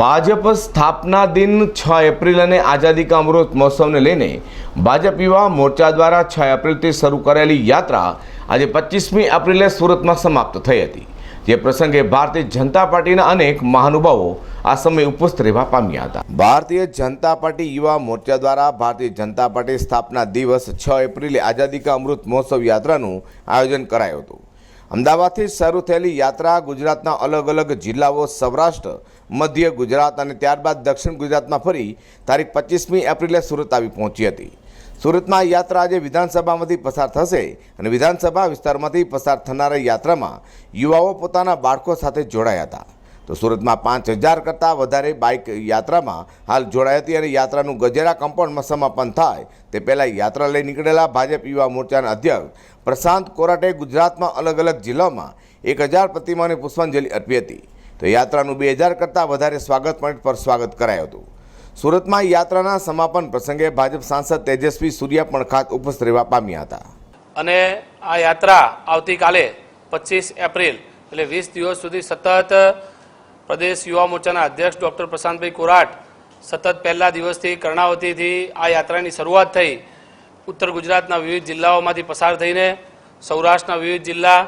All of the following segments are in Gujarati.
ભાજપ સ્થાપના દિન છ એપ્રિલ અને આઝાદી કા અમૃત મહોત્સવને લઈને ભાજપ યુવા મોરચા દ્વારા છ એપ્રિલથી શરૂ કરેલી યાત્રા આજે પચીસમી એપ્રિલે સુરતમાં સમાપ્ત થઈ હતી. જે પ્રસંગે ભારતીય જનતા પાર્ટીના અનેક મહાનુભાવો આ સમયે ઉપસ્થિત રહેવા પામ્યા હતા. ભારતીય જનતા પાર્ટી યુવા મોરચા દ્વારા ભારતીય જનતા પાર્ટી સ્થાપના દિવસ છ એપ્રિલે આઝાદી કા અમૃત મહોત્સવ યાત્રાનું આયોજન કરાયું હતું. અમદાવાદથી શરૂ થયેલી યાત્રા ગુજરાતના અલગ અલગ જિલ્લાઓ, સૌરાષ્ટ્ર, મધ્ય ગુજરાત અને ત્યારબાદ દક્ષિણ ગુજરાતમાં ફરી તારીખ પચીસમી એપ્રિલે સુરત આવી પહોંચી હતી. સુરતમાં યાત્રા આજે વિધાનસભામાંથી પસાર થશે અને વિધાનસભા વિસ્તારમાંથી પસાર થનારા યાત્રામાં યુવાઓ પોતાના બાળકો સાથે જોડાયા હતા. તો સુરતમાં પાંચ હજાર કરતાં વધારે બાઇક યાત્રામાં હાલ જોડાઈ હતી અને યાત્રાનું ગજેરા કમ્પાઉન્ડમાં સમાપન થાય. તે પહેલાં યાત્રા લઈ નીકળેલા ભાજપ યુવા મોરચાના અધ્યક્ષ પ્રશાંત કોરાટે ગુજરાતમાં અલગ અલગ જિલ્લાઓમાં એક હજાર પ્રતિમાને પુષ્પાંજલિ અર્પી હતી. તો યાત્રાનું બે હજાર કરતાં વધારે સ્વાગત પોઈન્ટ પર સ્વાગત કરાયું હતું. સુરતમાં યાત્રાના સમાપન પ્રસંગે ભાજપ સાંસદ તેજસ્વી સૂર્યા પણ ખાસ ઉપસ્થિત રહેવા પામ્યા હતા. અને આ યાત્રા આવતીકાલે પચીસ એપ્રિલ એટલે વીસ દિવસ સુધી સતત પ્રદેશ યુવા મોરચાના અધ્યક્ષ ડૉક્ટર પ્રશાંતભાઈ કોરાટ સતત પહેલા દિવસથી કર્ણાવતીથી આ યાત્રાની શરૂઆત થઈ. ઉત્તર ગુજરાતના વિવિધ જિલ્લાઓમાંથી પસાર થઈને સૌરાષ્ટ્રના વિવિધ જિલ્લા,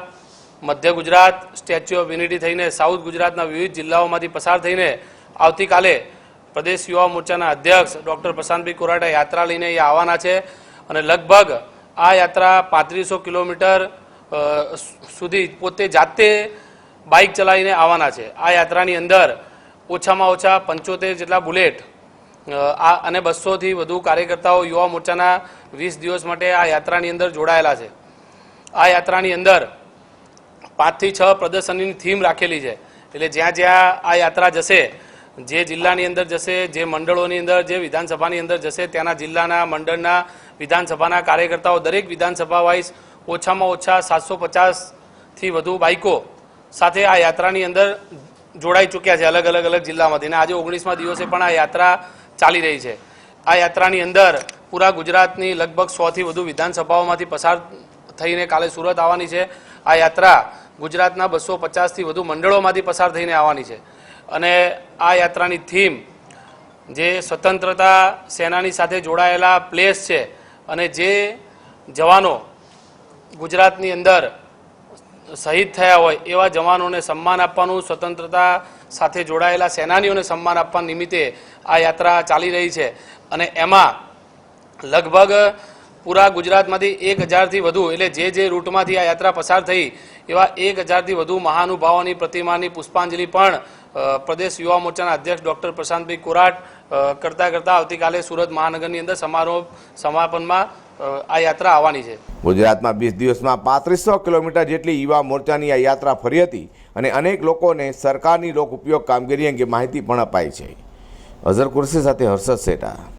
મધ્ય ગુજરાત, સ્ટેચ્યુ ઓફ યુનિટી થઈને સાઉથ ગુજરાતના વિવિધ જિલ્લાઓમાંથી પસાર થઈને આવતીકાલે પ્રદેશ યુવા મોરચાના અધ્યક્ષ ડૉક્ટર પ્રશાંતભાઈ કોરાટા યાત્રા લઈને એ આવવાના છે અને લગભગ આ યાત્રા પાંત્રીસો કિલોમીટર સુધી પોતે જાતે બાઇક ચલાવીને આવવાના છે. આ યાત્રાની અંદર ઓછામાં ઓછા પંચોતેર જેટલા બુલેટ આ અને બસોથી વધુ કાર્યકર્તાઓ યુવા મોરચાના વીસ દિવસ માટે આ યાત્રાની અંદર જોડાયેલા છે. આ યાત્રાની અંદર પાંચથી છ પ્રદર્શનની થીમ રાખેલી છે. એટલે જ્યાં જ્યાં આ યાત્રા જશે, જે જિલ્લાની અંદર જશે, જે મંડળોની અંદર, જે વિધાનસભાની અંદર જશે, ત્યાંના જિલ્લાના મંડળના વિધાનસભાના કાર્યકર્તાઓ, દરેક વિધાનસભા વાઇઝ ઓછામાં ઓછા સાતસો પચાસથી વધુ બાઇકો સાથે આ યાત્રાની અંદર જોડાઈ ચૂક્યા છે અલગ અલગ અલગ જિલ્લામાંથી. અને આજે ઓગણીસમાં દિવસે પણ આ યાત્રા ચાલી રહી છે. આ યાત્રાની અંદર પૂરા ગુજરાતની લગભગ સોથી વધુ વિધાનસભાઓમાંથી પસાર થઈને કાલે સુરત આવવાની છે. આ યાત્રા ગુજરાતના બસો પચાસથી વધુ મંડળોમાંથી પસાર થઈને આવવાની છે. અને આ યાત્રાની થીમ જે સ્વતંત્રતા સેનાની સાથે જોડાયેલા પ્લેસ છે અને જે જવાનો ગુજરાતની અંદર શહીદ થયા હોય એવા જવાનોને સન્માન આપવાનું, સ્વતંત્રતા સાથે જોડાયેલા સેનાનીઓને સન્માન આપવા નિમિત્તે આ યાત્રા ચાલી રહી છે. અને એમાં લગભગ પૂરા ગુજરાતમાંથી એક હજારથી વધુ, એટલે જે જે રૂટમાંથી આ યાત્રા પસાર થઈ, એવા એક હજારથી વધુ મહાનુભાવોની પ્રતિમાની પુષ્પાંજલિ પણ પ્રદેશ યુવા મોરચાના અધ્યક્ષ ડૉક્ટર પ્રશાંતભાઈ કોરાટ કરતાં કરતા આવતીકાલે સુરત મહાનગરની અંદર સમારોહ સમાપનમાં આ યાત્રા આવવાની છે. ગુજરાતમાં વીસ દિવસમાં પાંત્રીસો કિલોમીટર જેટલી યુવા મોરચાની આ યાત્રા ફરી હતી અને અનેક લોકોને સરકારની લોક ઉપયોગ કામગીરી અંગે માહિતી પણ અપાઈ છે. અઝર કુરશી સાથે હર્ષદ સેટા.